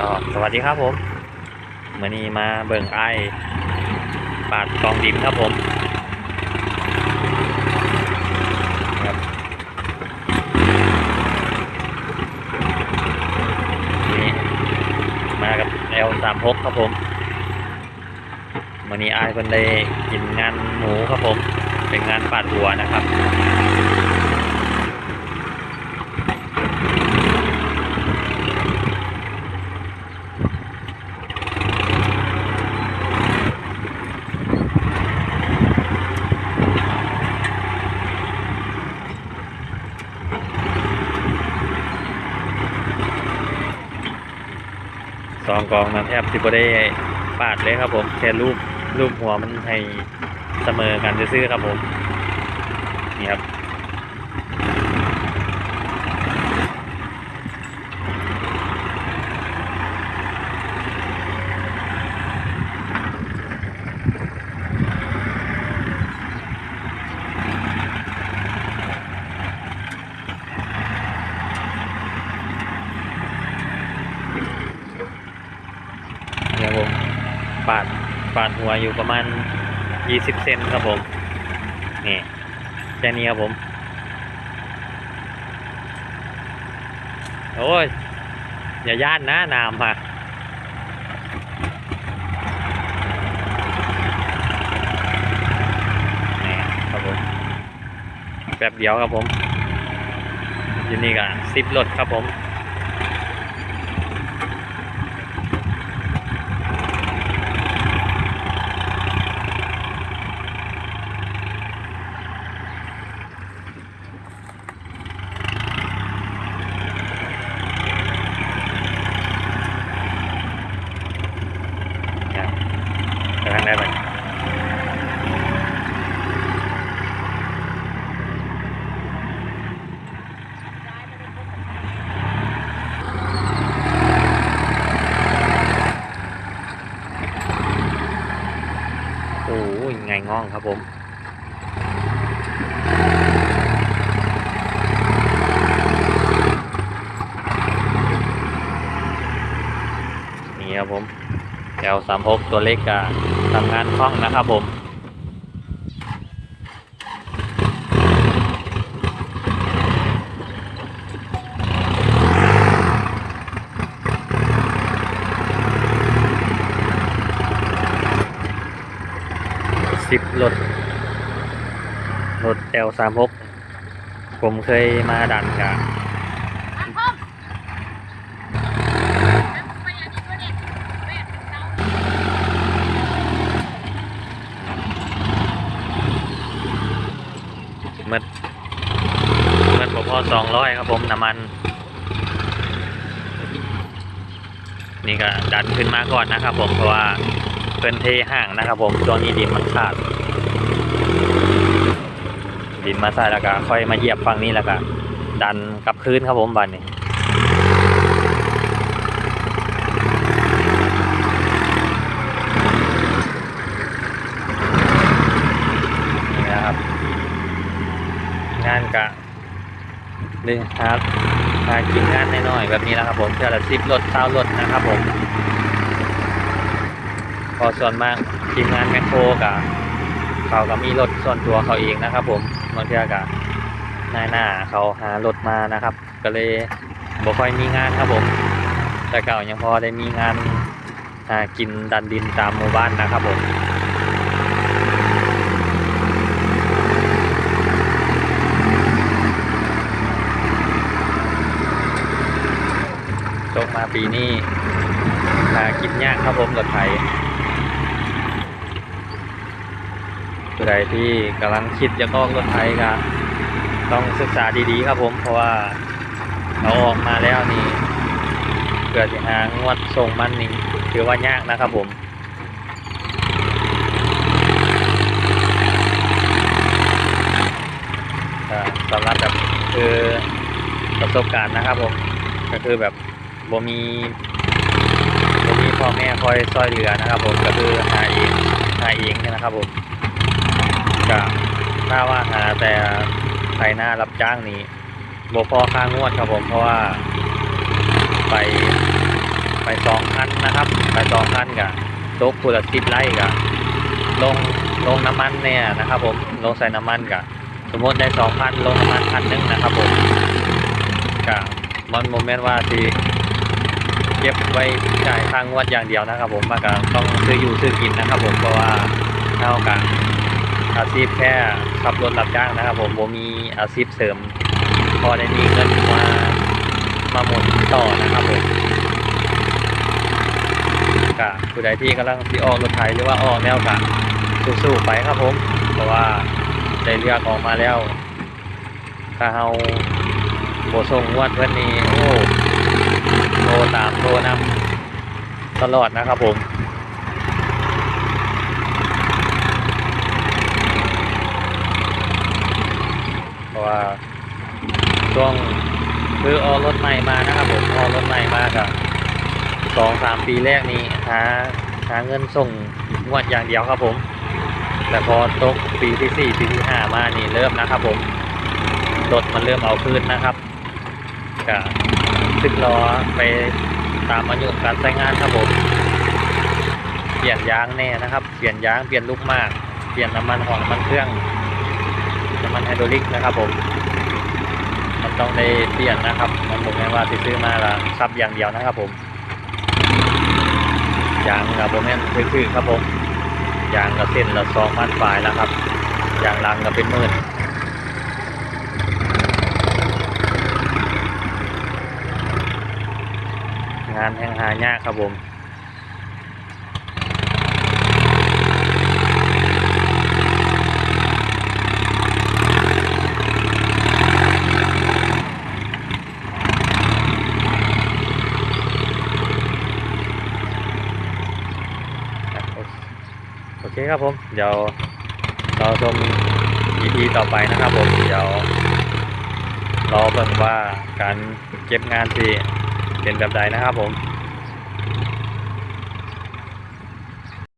ก็สวัสดีครับผมมือนี้มาเบิ่งไอ้ปาดกองดินครับผมครับนี่มากับ L36 ครับผมมือนี้ไอ้ายเพิ่นได้กินงานหมูครับผม เป็นงานปาดหัวนะครับ ซองกองนะแทบสิบ่ได้ปาดเลยครับผมแค่รูปรูปหัวมันให้เสมอกันซื้อครับผมนี่ครับ นี่ครับผมปาด ปาดหัวอยู่ประมาณ 20 เซนครับผม นี่แค่นี้ครับผม โอ้ย อย่าย่านนะน้ำค่ะนี่ครับผมแป๊บเดียวครับผมอยู่นี่กันซิปรถครับผม ครับไปทางได้ไหมโอ้ยไงง่องครับผมนี่ครับผมแถวสามหกตัวเล็กอะทำงานคล่องนะครับผม สิบรถรถแอลสามหกผมเคยมาดันกับอันมันนี้ด้วยดิแม่เจ้าเมื่อเมื่อพอสองร้อยครับผมน้ำมัน นี่ก็ดันขึ้นมาก่อนนะครับผมเพราะว่า เป็นเทห่างนะครับ ผมตัวนี้ดินมันขาด ดินมาใส่แล้วก็ค่อยมาเหยียบฝั่งนี้แล้วก็ดันกลับคืนครับผมบันนี้นี่ครับงานกะเลยครับหากินงานน้อยๆแบบนี้นะครับผมเพื่อละสิบรถเท้ารถนะครับผม พอส่วนมากทีมงานแมคโครกะเขาก็มีรถส่วนตัวเขาเองนะครับ ผมบางทีกะนายหน้าเขาหารถมานะครับ ก็เลยบ่ค่อยมีงานครับผม แต่เก่ายังพอได้มีงานหากินดันดินตามหมู่บ้านนะครับผมตกมาปีนี้หากินยากครับผมรถไถผู้ ใดที่กำลังคิดจะออกรถไถก็ต้องศึกษาดีๆครับผม เพราะว่าเราออกมาแล้วนี่เกิดจะหางวดส่งมันนี่ถือว่ายากนะครับผมสำหรับแบบคือประสบการณ์นะครับผม ก็คือแบบบ่มีบ่มีพ่อแม่คอยซอยเหลือนะครับผมก็คือหาเองหาเองเนี่ยนะครับผม ก็ถ้าว่าหาแต่ไถหน้ารับจ้างนี้บพอค่างวดครับผมเพราะว่าไปไปสองคันนะครับ ไปสองคันกับตกคูละสิบไร่กับลงลงน้ำมันเนี่ยนะครับ ผมลงใส่น้ำมันกับสมมติได้สองพันลงน้ำมันพันหนึงนะครับผมกับมันโมเมนต์ว่าที่เก็บไว้จ่ายค่างวดอย่างเดียวนะครับ ผมมันก็ต้องซื้ออยู่ซื้อกินนะครับ ผมเพราะว่าเท่ากับ อาชีพแค่ขับรถรับจ้างนะครับ ผมผมมีอาชีพเสริม พอได้มีเงินมามาหมุนต่อนะครับผมกะผู้ใดที่กำลังที่ออกรถไถหรือว่าออกแนวกะสู้ๆไปครับผม เพราะว่าได้เลือกออกมาแล้วถ้าเฮาโบส่งงวดเพื่อนนี้โอ้โทรตามโทรนำตลอดนะครับผม เพราะว่า ช่วงคือออรถใหม่มานะครับผมออรถใหม่มากับสองสามปีแรกนี้หาหาเงินส่งงวดอย่างเดียวครับผม แต่พอตกปีที่สี่ปีที่ห้ามานี่เริ่มนะครับผมรถมันเริ่มเอาคืนนะครับกับซึกล้อไปตามอายุการใช้งานครับผม เปลี่ยนยางแน่นะครับ เปลี่ยนยางเปลี่ยนลูกมาก เปลี่ยนน้ำมันหองน้ำมันเครื่อง มันไฮดรอลิกนะครับผม มันต้องได้เปลี่ยนนะครับ มันผมแม้ว่าที่ซื้อมาละซับอย่างเดียวนะครับผมยางกับผมแม่นคือครับผมยางกับเส้นละสองพันปลายแล้วครับยางลังก็เป็นหมื่นงานแห่งหายากครับผม ครับโอเคโอเค ครับผม เดี๋ยวเราชม EP ต่อไปนะครับผม เดี๋ยวรอเบิ่งว่าการเก็บงานที่เป็นแบบใดนะครับผม